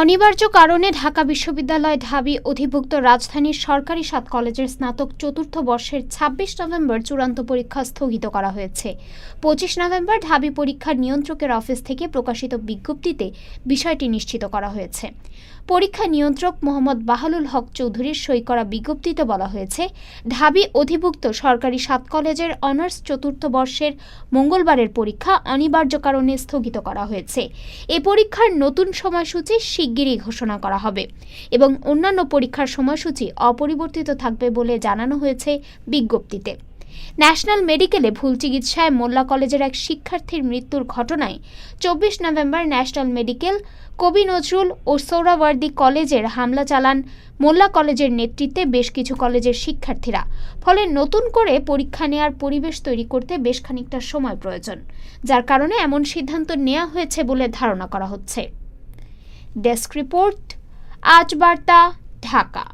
অনিবার্য কারণে ঢাকা বিশ্ববিদ্যালয় ঢাবি অধিভুক্ত রাজধানীর সরকারি সাত কলেজের স্নাতক চতুর্থ বর্ষের ছাব্বিশ নভেম্বর চূড়ান্ত পরীক্ষা স্থগিত করা হয়েছে। পঁচিশ নভেম্বর ঢাবি পরীক্ষার নিয়ন্ত্রকের অফিস থেকে প্রকাশিত বিজ্ঞপ্তিতে বিষয়টি নিশ্চিত করা হয়েছে। পরীক্ষা নিয়ন্ত্রক মোহাম্মদ বাহালুল হক চৌধুরীর সই করা বিজ্ঞপ্তিতে বলা হয়েছে, ঢাবি অধিভুক্ত সরকারি সাত কলেজের অনার্স চতুর্থ বর্ষের মঙ্গলবারের পরীক্ষা অনিবার্য কারণে স্থগিত করা হয়েছে। এ পরীক্ষার নতুন সময়সূচি শিগগিরই ঘোষণা করা হবে এবং অন্যান্য পরীক্ষার সময়সূচি অপরিবর্তিত থাকবে বলে জানানো হয়েছে বিজ্ঞপ্তিতে। ন্যাশনাল মেডিকেলে ভুল চিকিৎসায় মোল্লা কলেজের এক শিক্ষার্থীর মৃত্যুর ঘটনায় চব্বিশ নভেম্বর ন্যাশনাল মেডিকেল কবি নজরুল ও সোহরাওয়ার্দী কলেজের হামলা চালান মোল্লা কলেজের নেতৃত্বে বেশ কিছু কলেজের শিক্ষার্থীরা। ফলে নতুন করে পরীক্ষা নেয়ার পরিবেশ তৈরি করতে বেশ খানিকটা সময় প্রয়োজন, যার কারণে এমন সিদ্ধান্ত নেওয়া হয়েছে বলে ধারণা করা হচ্ছে। ডেস্ক রিপোর্ট, আজ বার্তা, ঢাকা।